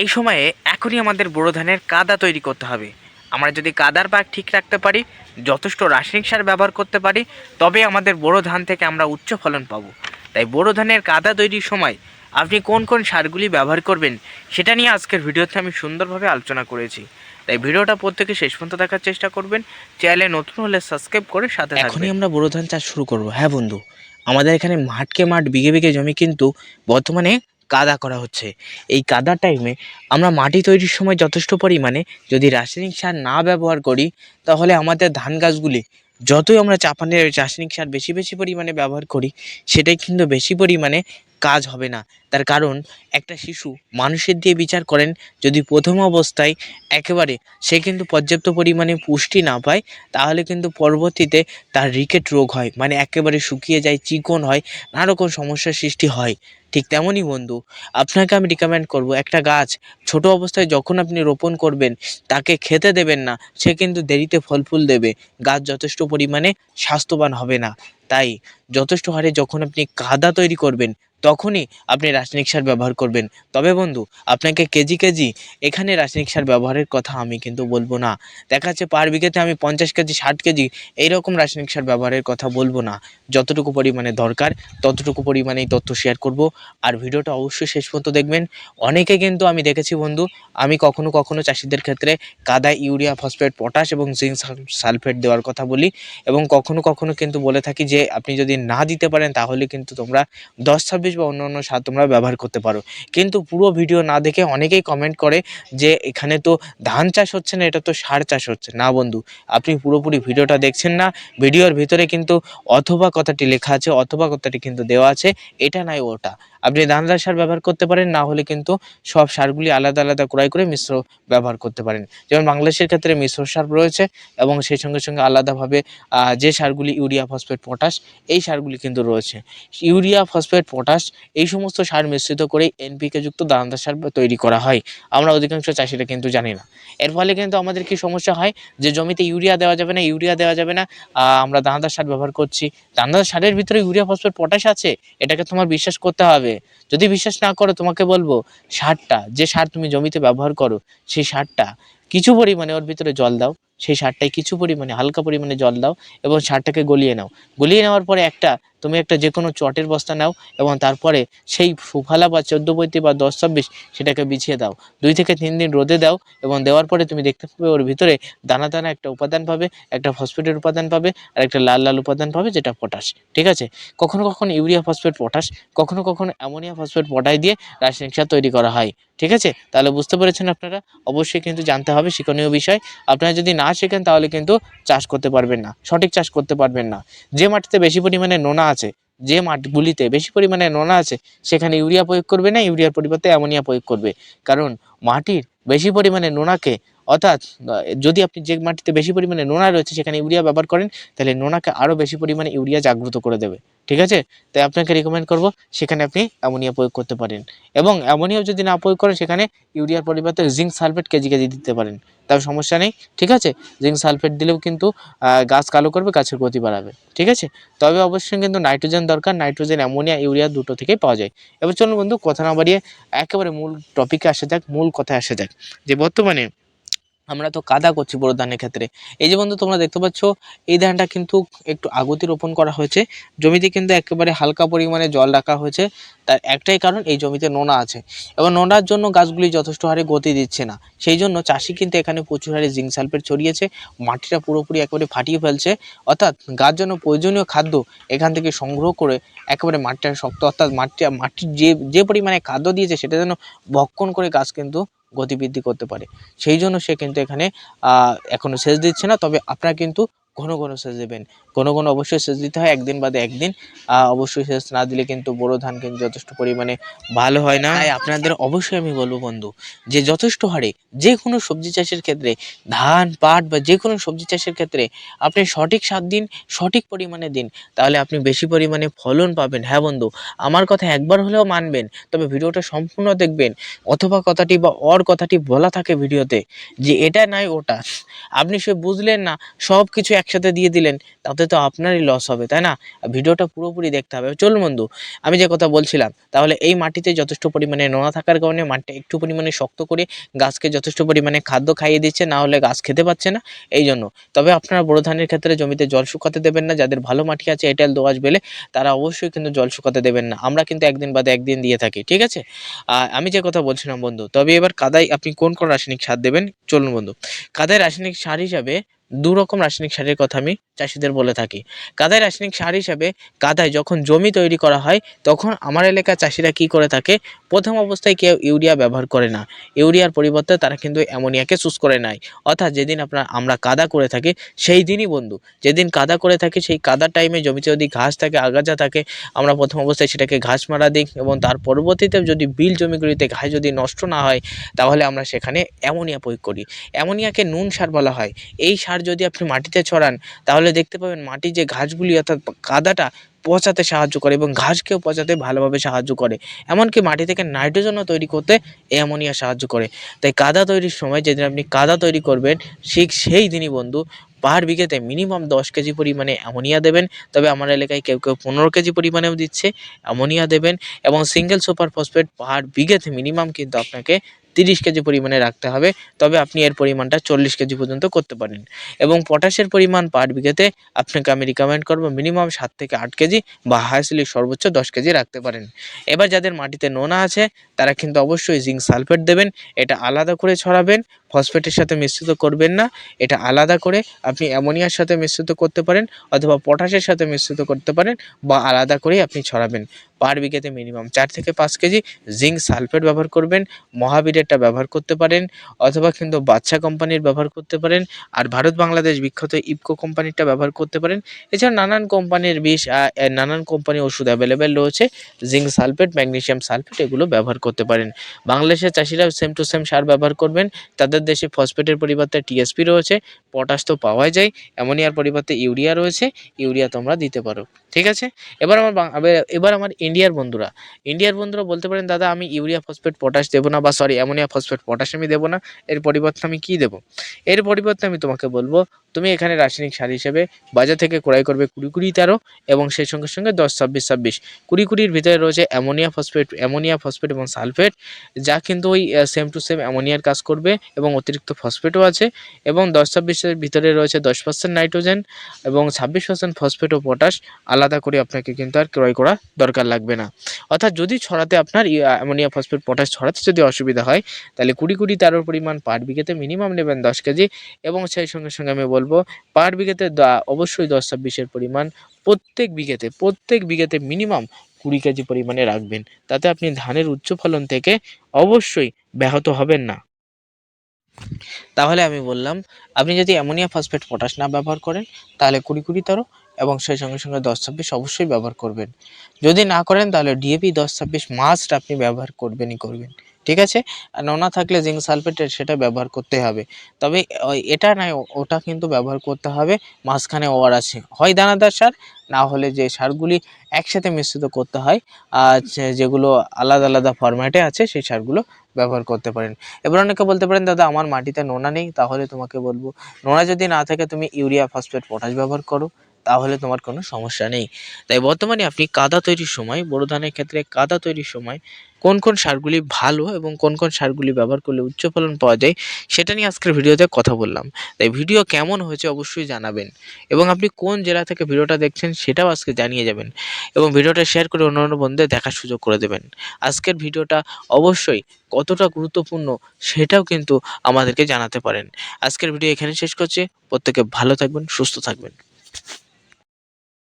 এই সময়ে এখনই আমাদের বোরো ধানের কাদা তৈরি করতে হবে। আমরা যদি কাদার পাক ঠিক রাখতে পারি, যথেষ্ট রাসায়নিক সার ব্যবহার করতে পারি তবে আমাদের বোরো ধান থেকে আমরা উচ্চ ফলন পাবো। তাই বোরো ধানের কাদা তৈরির সময় আপনি কোন কোন সারগুলি ব্যবহার করবেন, সেটা নিয়ে আজকের ভিডিওতে আমি সুন্দরভাবে আলোচনা করেছি। তাই ভিডিওটা প্রত্যেকে শেষ পর্যন্ত দেখার চেষ্টা করবেন। চ্যানেলে নতুন হলে সাবস্ক্রাইব করে সাথে এখনই আমরা বোরো ধান চাষ শুরু করব। হ্যাঁ বন্ধু, আমাদের এখানে মাঠকে মাঠ বিঘে বিঘে জমি কিন্তু বর্তমানে কাদা করা হচ্ছে। এই কাদা টাইমে আমরা মাটি তৈরির সময় যথেষ্ট পরিমাণে যদি রাসায়নিক সার না ব্যবহার করি, তাহলে আমাদের ধান গাছগুলি যতই আমরা চাপানের রাসায়নিক সার বেশি বেশি পরিমাণে ব্যবহার করি, সেটাই কিন্তু বেশি পরিমাণে কাজ হবে না। তার কারণ একটা শিশু মানুষের দিয়ে বিচার করেন, যদি প্রথম অবস্থায় একেবারে সে কিন্তু পর্যাপ্ত পরিমাণে পুষ্টি না পায়, তাহলে কিন্তু পরবর্তীতে তার রিকেট রোগ হয় মানে একেবারে শুকিয়ে যায়, চিকন হয়, নানা রকম সমস্যার সৃষ্টি হয়। ঠিক তেমনই বন্ধু। আপনাকে আমি রিকমেন্ড করব, একটা গাছ ছোট অবস্থায় যখন আপনি রোপণ করবেন, তাকে খেতে দেবেন না, সে কিন্তু দেরিতে ফল ফুল দেবে। গাছ যথেষ্ট পরিমাণে স্বাস্থ্যবান হবে না। তাই যথেষ্ট হারে যখন আপনি কাদা তৈরি করবেন তখনই আপনি রাসায়নিক সার ব্যবহার করবেন। তবে বন্ধু, আপনাকে কেজি কেজি এখানে রাসায়নিক সার ব্যবহারের কথা আমি কিন্তু বলব না। দেখা যাচ্ছে পার বিঘেতে আমি পঞ্চাশ কেজি, ষাট কেজি এইরকম রাসায়নিক সার ব্যবহারের কথা বলব না। যতটুকু পরিমাণে দরকার, ততটুকু পরিমাণেই তথ্য শেয়ার করব। আর ভিডিওটা অবশ্যই শেষ পর্যন্ত দেখবেন। অনেকে কিন্তু আমি দেখেছি বন্ধু, আমি কখনো কখনো চাষিদের ক্ষেত্রে কাদা, ইউরিয়া, ফসফেট, পটাশ এবং জিঙ্ক সালফেট দেওয়ার কথা বলি এবং কখনো কখনো কিন্তু বলে থাকি যে, আপনি যদি না দিতে পারেন তাহলে কিন্তু তোমরা দশ ছাব্বিশ বা অন্য অন্য সার তোমরা ব্যবহার করতে পারো। কিন্তু পুরো ভিডিও না দেখে অনেকেই কমেন্ট করে যে, এখানে তো ধান চাষ হচ্ছে না, এটা তো সার চাষ হচ্ছে। না বন্ধু, আপনি পুরোপুরি ভিডিওটা দেখছেন না। ভিডিওর ভিতরে কিন্তু অথবা কথাটি লেখা আছে, অথবা কথাটি কিন্তু দেওয়া আছে। এটা নাই ওটা। আপনি দানাদার সার ব্যবহার করতে পারেন, না হলে কিন্তু সব সারগুলি আলাদা আলাদা ক্রয় করে মিশ্র ব্যবহার করতে পারেন। যেমন বাংলাদেশের ক্ষেত্রে মিশ্র সার রয়েছে এবং সেই সঙ্গে সঙ্গে আলাদাভাবে যে সারগুলি ইউরিয়া ফসফেট পটাশ, এই সারগুলি কিন্তু রয়েছে। ইউরিয়া ফসফেট পটাশ, এই সমস্ত সার মিশ্রিত করে এনপিকে যুক্ত দানাদার সার তৈরি করা হয়। আমরা অধিকাংশ চাষিরা কিন্তু জানি না। এর ফলে কিন্তু আমাদের কি সমস্যা হয় যে জমিতে ইউরিয়া দেওয়া যাবে না, ইউরিয়া দেওয়া যাবে না আমরা দানাদার সার ব্যবহার করছি। দানাদার সারের ভিতরে ইউরিয়া, ফসফেট, পটাশ আছে? এটাকে তোমার বিশ্বাস করতে হবে। যদি বিশ্বাস না করো, তোমাকে বলব, সারটা, যে সার তুমি জমিতে ব্যবহার করো, সেই সারটা কিছু পরিমাণে ওর ভিতরে জল দাও। সেই সারটায় কিছু পরিমাণে, হালকা পরিমাণে জল দাও এবং সারটাকে গলিয়ে নাও। গলিয়ে নেওয়ার পরে একটা তুমি একটা যে কোনো চটের বস্তা নাও এবং তারপরে সেই সুফালা বা চোদ্দ পঁয়ত্রিশ বা দশ ছাব্বিশ সেটাকে বিছিয়ে দাও। দুই থেকে তিন দিন রোদে দাও এবং দেওয়ার পরে তুমি দেখতে পাবে ওর ভিতরে দানা দানা একটা উপাদান পাবে, একটা ফসফেটের উপাদান পাবে আর একটা লাল লাল উপাদান পাবে যেটা পটাশ, ঠিক আছে? কখনো কখনো ইউরিয়া ফসফেট পটাশ, কখনো কখনো অ্যামোনিয়া ফসফেট পটাই দিয়ে রাসায়নিক সার তৈরি করা হয়, ঠিক আছে? তাহলে বুঝতে পেরেছেন আপনারা? অবশ্যই কিন্তু জানতে হবে শিক্ষণীয় বিষয়। আপনারা যদি না শেখেন তাহলে কিন্তু চাষ করতে পারবেন না, সঠিক চাষ করতে পারবেন না। যে মাটিতে বেশি পরিমাণে নোনা আছে। যে মাঠগুলিতে বেশি পরিমাণে নোনা আছে, সেখানে ইউরিয়া প্রয়োগ করবে না, ইউরিয়ার পরিবর্তে অ্যামোনিয়া প্রয়োগ করবে। কারণ মাটির বেশি পরিমাণে নোনাকে অর্থাৎ যদি আপনি যে মাটিতে বেশি পরিমাণে নোনা রয়েছে সেখানে ইউরিয়া ব্যবহার করেন, তাহলে নোনাকে আরও বেশি পরিমাণে ইউরিয়া জাগ্রত করে দেবে। ঠিক আছে? তাই আপনাকে রেকমেন্ড করব, সেখানে আপনি অ্যামোনিয়া প্রয়োগ করতে পারেন। এবং অ্যামোনিয়া যদি না প্রয়োগ করেন, সেখানে ইউরিয়ার পরিবর্তে জিঙ্ক সালফেট কেজি কেজি দিতে পারেন। তার সমস্যা নেই। ঠিক আছে? জিঙ্ক সালফেট দিলেও কিন্তু গাছ কালো করবে, গাছের গতি বাড়াবে। ঠিক আছে? তবে অবশ্যই কিন্তু নাইট্রোজেন দরকার। নাইট্রোজেন, অ্যামোনিয়া, ইউরিয়া দুটো থেকেই পাওয়া যায়। এবার চলুন বন্ধু, কথা না বাড়িয়ে একেবারে মূল টপিকে আসা যাক, মূল কথায় আসা যাক। যে বর্তমানে আমরা তো কাদা করছি বড় ধানের ক্ষেত্রে। এই যে বন্ধু, তোমরা দেখতে পাচ্ছ, এই ধানটা কিন্তু একটু আগতি রোপণ করা হয়েছে। জমিতে কিন্তু একেবারে হালকা পরিমাণে জল রাখা হয়েছে। তার একটাই কারণ, এই জমিতে নোনা আছে। এবং নোনার জন্য গাছগুলি যথেষ্ট হারে গতি দিচ্ছে না। সেই জন্য চাষি কিন্তু এখানে প্রচুর হারে জিঙ্ক সালফেট ছড়িয়েছে। মাটিটা পুরোপুরি একেবারে ফাটিয়ে ফেলছে। অর্থাৎ গাছ জন্য প্রয়োজনীয় খাদ্য এখান থেকে সংগ্রহ করে একেবারে মাটিটা শক্ত, অর্থাৎ মাটিটা, মাটির যে যে পরিমাণে খাদ্য দিয়েছে, সেটা যেন ভক্ষণ করে গাছ কিন্তু গতিবৃদ্ধি করতে পারে। সেই জন্য সে কিন্তু এখানে এখনও এখনও সেচ দিচ্ছে না। তবে আপনার কিন্তু ঘন ঘন সেচ দেবেন ঘন ঘন অবশ্যই সেচ দিতে হয়, একদিন বাদে একদিন। অবশ্যই সেচ না দিলে কিন্তু বোরো ধান কিন্তু যথেষ্ট পরিমাণে ভালো হয় না। তাই আপনাদের অবশ্যই আমি বলব বন্ধু, যে যথেষ্ট হারে যে কোনো সবজি চাষের ক্ষেত্রে, ধান, পাট বা যে কোনো সবজি চাষের ক্ষেত্রে আপনি সঠিক সাত দিন, সঠিক পরিমাণে দিন, তাহলে আপনি বেশি পরিমাণে ফলন পাবেন। হ্যাঁ বন্ধু, আমার কথা একবার হলেও মানবেন, তবে ভিডিওটা সম্পূর্ণ দেখবেন। অথবা কথাটি বা অর কথাটি বলা থাকে ভিডিওতে, যে এটা নাই ওটা। আপনি সে বুঝলেন না সব কিছু একসাথে দিয়ে দিলেন, তাতে তো আপনারই লস হবে, তাই না? ভিডিওটা পুরোপুরি দেখতে হবে। চলুন বন্ধু, আমি যে কথা বলছিলাম, তাহলে এই মাটিতে যথেষ্ট পরিমাণে নোনা থাকার কারণে মাটিটা একটু পরিমাণে শক্ত করে গাছকে যথেষ্ট পরিমাণে খাদ্য খাইয়ে দিচ্ছে, না হলে গাছ খেতে পাচ্ছে না, এই জন্য। তবে আপনারা বড় ধানের ক্ষেত্রে জমিতে জল শুকাতে দেবেন না, যাদের ভালো মাটি আছে, এঁটেল, দোআঁশ, বেলে, তারা অবশ্যই কিন্তু জল শুকাতে দেবেন না। আমরা কিন্তু একদিন বাদে একদিন দিয়ে থাকি, ঠিক আছে? আমি যে কথা বলছিলাম বন্ধু, তবে এবার কাদায় আপনি কোন কোন রাসায়নিক সার দেবেন? চলুন বন্ধু, কাদায় রাসায়নিক সার হিসাবে দু রকম রাসায়নিক সারের কথা আমি চাষিদের বলে থাকি। কাদায় রাসায়নিক সার হিসাবে কাদায় যখন জমি তৈরি করা হয়, তখন আমার এলাকার চাষিরা কি করে থাকে? প্রথম অবস্থায় কেউ ইউরিয়া ব্যবহার করে না। ইউরিয়ার পরিবর্তে তারা কিন্তু অ্যামোনিয়াকে চুজ করে নেয়। অর্থাৎ যেদিন আপনার, আমরা কাদা করে থাকি, সেই দিনই বন্ধু। যেদিন কাদা করে থাকি, সেই কাদার টাইমে জমিতে যদি ঘাস থাকে, আগাছা থাকে, আমরা প্রথম অবস্থায় সেটাকে ঘাস মারা দিই এবং তার পরবর্তীতে যদি বিল জমিগুলিতে ঘাস যদি নষ্ট না হয়, তাহলে আমরা সেখানে অ্যামোনিয়া প্রয়োগ করি। অ্যামোনিয়াকে নুন সার বলা হয়। এই সার যদি আপনি মাটিতে ছড়ান, তাহলে দেখতে পাবেন মাটির যে ঘাসগুলি, অর্থাৎ কাদাটা পচাতে সাহায্য করে এবং ঘাসকেও পচাতে ভালোভাবে সাহায্য করে। এমনকি মাটি থেকে নাইট্রোজেনও তৈরি করতে অ্যামোনিয়া সাহায্য করে। তাই কাদা তৈরির সময় যেদিন আপনি কাদা তৈরি করবেন, ঠিক সেই দিনই বন্ধু পার বিঘেতে মিনিমাম দশ কেজি পরিমাণে অ্যামোনিয়া দেবেন। তবে আমার এলাকায় কেউ কেউ পনেরো কেজি পরিমাণেও দিচ্ছে অ্যামোনিয়া দেবেন এবং সিঙ্গেল সুপার ফসফেট পার বিঘেতে মিনিমাম কিন্তু আপনাকে তিরিশ কেজি পরিমাণে রাখতে হবে, তবে আপনি এর পরিমাণটা চল্লিশ কেজি পর্যন্ত করতে পারেন। এবং পটাশের পরিমাণ পার বিঘাতে আপনাকে আমি রিকমেন্ড করব মিনিমাম সাত থেকে আট কেজি বা হাইসলি সর্বোচ্চ দশ কেজি রাখতে পারেন। এবার যাদের মাটিতে নোনা আছে, তারা কিন্তু অবশ্যই জিঙ্ক সালফেট দেবেন, এটা আলাদা করে ছড়াবেন ফসফেটের সাথে মিশ্রিত করবেন না, এটা আলাদা করে আপনি অ্যামোনিয়ার সাথে মিশ্রিত করতে পারেন অথবা পটাশের সাথে মিশ্রিত করতে পারেন বা আলাদা করেই আপনি ছড়াবেন। পার বিঘেতে মিনিমাম চার থেকে পাঁচ কেজি জিঙ্ক সালফেট ব্যবহার করবেন, মহাবীরেরটা ব্যবহার করতে পারেন অথবা কিন্তু বাচ্চা কোম্পানির ব্যবহার করতে পারেন আর ভারত বাংলাদেশ বিখ্যাত ইপকো কোম্পানিরটা ব্যবহার করতে পারেন। এছাড়া নানান কোম্পানির বিষ নানান কোম্পানির ওষুধ অ্যাভেলেবেল রয়েছে, জিঙ্ক সালফেট, ম্যাগনেশিয়াম সালফেট এগুলো ব্যবহার করতে পারেন। বাংলাদেশের চাষিরা সেম টু সেম সার ব্যবহার করবেন, তাদের দেশে ফসফেটের পরিবর্তে টিএসপি রয়েছে। পটাশ তো পাওয়াই যায়, অ্যামোনিয়ার পরিবর্তে ইউরিয়া রয়েছে, ইউরিয়া তোমরা দিতে পারো, ঠিক আছে? এবার আমার এবার- আমার ইন্ডিয়ার বন্ধুরা ইন্ডিয়ার বন্ধুরা বলতে পারেন, দাদা, আমি ইউরিয়া ফসফেট, পটাশ দেবো না বা, সরি, অ্যামোনিয়া ফসফেট, পটাশ আমি দেবো না এর পরিবর্তে আমি কি দেবো? এর পরিবর্তে আমি তোমাকে বলব, তুমি এখানে রাসায়নিক সার হিসেবে বাজার থেকে ক্রয় করবে কুড়ি কুড়ি তেরো এবং সেই সঙ্গে সঙ্গে দশ, ছাব্বিশ ছাব্বিশ। কুড়ি কুড়ির ভিতরে রয়েছে অ্যামোনিয়া ফসফেট অ্যামোনিয়া ফসফেট এবং সালফেট, যা কিন্তু ওই সেম টু সেম অ্যামোনিয়ার কাজ করবে এবং অতিরিক্ত ফসফেটও আছে এবং দশ ছাব্বিশের ভিতরে রয়েছে দশ পার্সেন্ট নাইট্রোজেন এবং ছাব্বিশ পার্সেন্ট ফসফেট ও পটাশ। আলাদা করে আপনাকে কিন্তু আর ক্রয় করা দরকার লাগবে না। অর্থাৎ যদি ছড়াতে আপনার অ্যামোনিয়া, ফসফেট, পটাশ ছড়াতে যদি অসুবিধা হয়, তাহলে কুড়ি কুড়ি তেরোর পরিমাণ পার বিঘেতে মিনিমাম নেবেন দশ কেজি এবং সেই সঙ্গে সঙ্গে আমি বলব পার বিঘেতে অবশ্যই দশ ছাব্বিশের পরিমাণ প্রত্যেক বিঘেতে প্রত্যেক বিঘেতে মিনিমাম কুড়ি কেজি পরিমাণে রাখবেন। তাতে আপনি ধানের উচ্চ ফলন থেকে অবশ্যই ব্যাহত হবেন না। তাহলে আমি বললাম, আপনি যদি অ্যামোনিয়া ফসফেট পটাশ না ব্যবহার করেন, তাহলে কুড়ি কুড়ি তেরো এবং সেই সঙ্গে সঙ্গে দশ ছাব্বিশ অবশ্যই ব্যবহার করবেন। যদি না করেন, তাহলে ডিএপি দশ ছাব্বিশ মাস্ট আপনি ব্যবহার করবেনই করবেন। ঠিক আছে? নোনা থাকলে জিঙ্ক সালফেটের সেটা ব্যবহার করতে হবে। তবে এটা নয় ওটা কিন্তু ব্যবহার করতে হবে, মাঝখানে ওয়ার আছে। হয় দানাদার সার, না হলে যে সারগুলি একসাথে মিশ্রিত করতে হয়, আর যেগুলো আলাদা আলাদা ফরম্যাটে আছে, সেই সারগুলো ব্যবহার করতে পারেন। এবার অনেকে বলতে পারেন, দাদা, আমার মাটিতে নোনা নেই, তাহলে তোমাকে বলব, নোনা যদি না থাকে, তুমি ইউরিয়া ফসফেট পটাশ ব্যবহার করো। তাহলে তোমার কোনো সমস্যা নেই। তাই বর্তমানে আপনি কাদা তৈরির সময়, বোরো ধানের ক্ষেত্রে কাদা তৈরির সময় কোন কোন সারগুলি ভালো এবং কোন কোন সারগুলি ব্যবহার করলে উচ্চ ফলন পাওয়া যায় সেটা নিয়ে আজকের ভিডিওতে কথা বললাম। তাই ভিডিও কেমন হয়েছে অবশ্যই জানাবেন এবং আপনি কোন জেলা থেকে ভিডিওটা দেখছেন সেটাও আজকে জানিয়ে যাবেন এবং ভিডিওটা শেয়ার করে অন্যান্য বন্ধুদের দেখার সুযোগ করে দেবেন। আজকের ভিডিওটা অবশ্যই কতটা গুরুত্বপূর্ণ সেটাও কিন্তু আমাদেরকে জানাতে পারেন। আজকের ভিডিও এখানে শেষ করছে। প্রত্যেকে ভালো থাকবেন, সুস্থ থাকবেন।